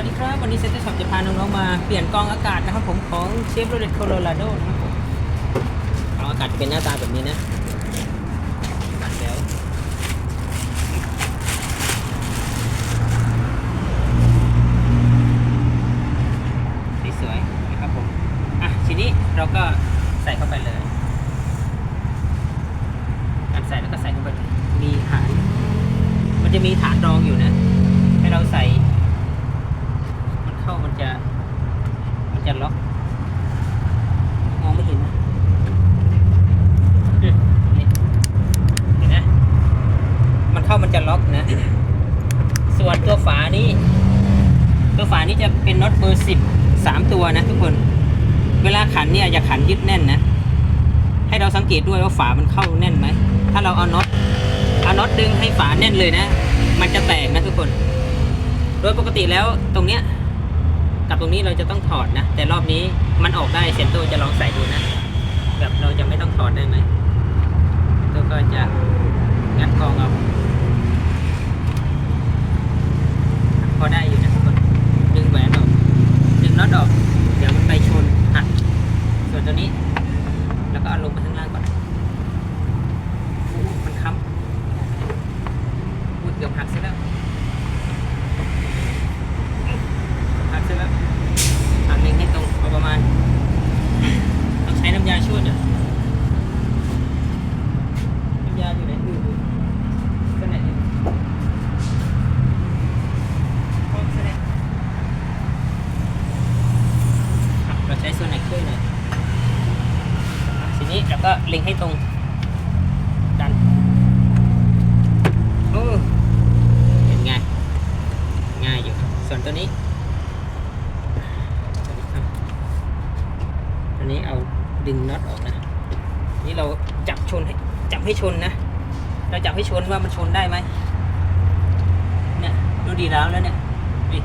วัสดีครับ วันนี้เซ็นเตอร์ช็อปจะพาน้องๆมาเปลี่ยนกองอากาศนะครับผมของเชฟโรเลตโคโลราโดนะครับผมกองอากาศจะเป็นหน้าตาแบบนี้นะตัดแล้วสวยๆนะครับผม อะทีนี้เราก็ใส่เข้าไปเลย การใส่แล้วก็ใส่เข้าไป มีฐาน มันจะมีฐานรองอยู่นะ ให้เราใส่ มันเข้ามันจะ มันจะล็อกมองไม่เห็นนะนี่เห็นนะ มันเข้ามันจะล็อกนะ ส่วนตัวฝานี้ ตัวฝานี้จะเป็นน็อตเบอร์สิบสามตัวนะทุกคน เวลาขันเนี่ยอย่าขันยึดแน่นนะ ให้เราสังเกตด้วยว่าฝามันเข้าแน่นไหม ถ้าเราเอาน็อต เอาน็อตดึงให้ฝาแน่นเลยนะ มันจะแตกนะทุกคน โดยปกติแล้วตรงเนี้ย กับตรงนี้เราจะต้องถอดนะ แต่รอบนี้มันออกได้เซนโตจะลองใส่ดูนะแบบเราจะไม่ต้องถอดได้ไหมตัวก็จะงัดกองเอาพอได้อยู่นะทุกคนดึงแหวนออกดึงน็อตออก เดี๋ยวมันไปชนหักส่วนตัวนี้ แล้วก็เอาลงไปข้างล่างก่อนโอ้มันค้ำอุ้ยเกือบหักเสร็จแล้ว หักเสร็จแล้วหักเล็งให้ตรงเอาประมาณ ต้องใช้น้ำยาช่วยเนี่ยน้ำยาอยู่ไหนอือก็ไหนเนี่ยโอ้แสดงอะเราใช้ส่วนไหนช่วยหน่อยอะที นี้เราก็เล็งให้ตรง ดันโอ้เห็นไงายง่ายอยู่ครับส่วนตัวนี้อันนี้เอาดึงน็อตออกนะ นี่เราจับชนให้จับให้ชนนะ เราจับให้ชนว่ามันชนได้ไหมเนี่ยดูดีแล้วแล้วเนี่ยดิ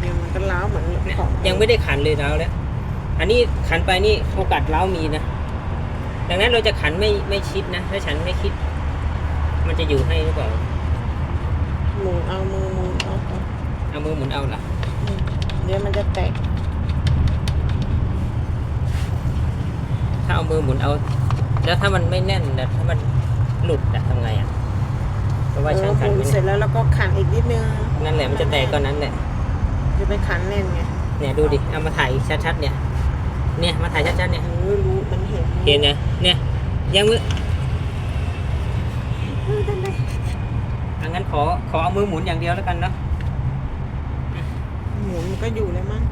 เดี๋ยวมันก็ล้าวเหมือนเนี่ยของยังไม่ได้ขันเลยแล้วแล้ว อันนี้ขันไปนี่โอกาสเล้าวมีนะ ดังนั้นเราจะขันไม่ไม่ชิดนะ ถ้าฉันไม่คิด มันจะอยู่ให้หรือเปล่าหมุนเอามือหมุนเอาเอาเอามือหมุนเอาล่ะอืมเดี๋ยวมันจะแตกถ้าเอามือหมุนเอา แล้วถ้ามันไม่แน่นแต่ถ้ามันหลุดอะทำไงอะเพราะว่าเอช่าองขันหมุนไม่เสร็แน่นจแล้วเราก็ขันอีกนิดนึงนั่นแหละมันจะแตกตอนนั้นแหละ จะไปขันแน่นไงเนี่ยดูดิเอามาถ่ายชัดๆเนี่ย เนี่ยมาถ่ายชัดๆเนี่ยเออรู้มันเห็นเห็นนะเนี่ยยังมือเออได้ไหมอังั้นขอขอเอามือหมุนอย่างเดียวแล้วกันเนาะหมุนมันก็อยู่เลยมั้ง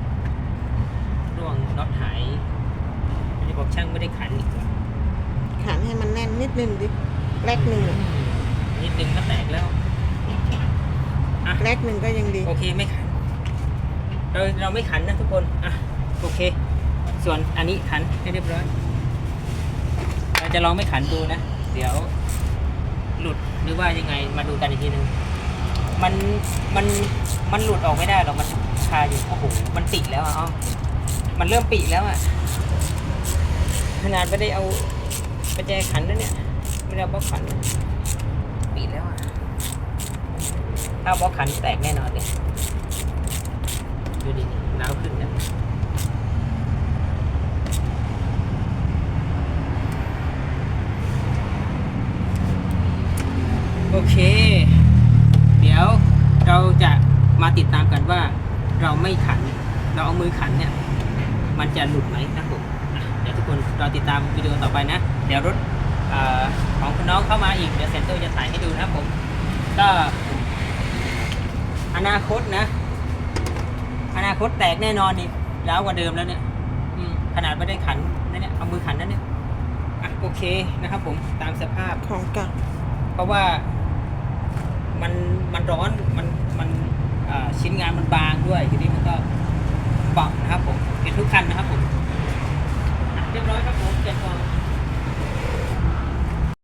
ร่วงน็อตหายไม่ได้บอกช่างไม่ได้ขันอีกขันให้มันแน่นนิดนึงดิแรกหนึ่งอะนิดนึงก็แตกแล้วอะแรกหนึ่งก็ยังดี โอเคไม่ขันเราเราไม่ขันนะทุกคนอะโอเค ส่วนอันนี้ขันให้เรียบร้อย เราจะลองไม่ขันดูนะ เดี๋ยวหลุดหรือว่ายังไงมาดูกันอีกทีหนึ่งมันมันมันหลุดออกไม่ได้หรอกมันคาอยู่โอ้โหมันปิดแล้วอะอ้อมมันเริ่มปิดแล้วอะขนาดไม่ได้เอาประแจขันนะเนี่ยไม่ได้เอาบล็อกขันปิดแล้วอะถ้าบล็อกขันแตกแน่นอนเลยดูดิน้าวขึ้นนะ โอเค เดี๋ยวเราจะมาติดตามกันว่า เราไม่ขัน เราเอามือขันเนี่ย มันจะหลุดไหมนะครับผมเดี๋ยวทุกคนเรอติดตามวิดีโอต่อไปนะ เดี๋ยวรถอของคุณน้องเข้ามาอีก เดี๋ยวเซนเตอร์จะถ่ายให้ดูนะครับผม ก็อนาคตนะ อนาคตแตกแน่นอนนี่ยาวกว่าเดิมแล้วเนี่ยขนาดไม่ได้ขันนั่นเนี่ยเอามือขันนั่นเนี่ยอะโอเคนะครับผมตามสภาพของเก่าเพราะว่า มันมันร้อนมันมันชิ้นงานมันบางด้วยทีนี้มันก็เบานะครับผมเป็นทุกคันนะครับผมเรียบร้อยครับผมเก็บกอง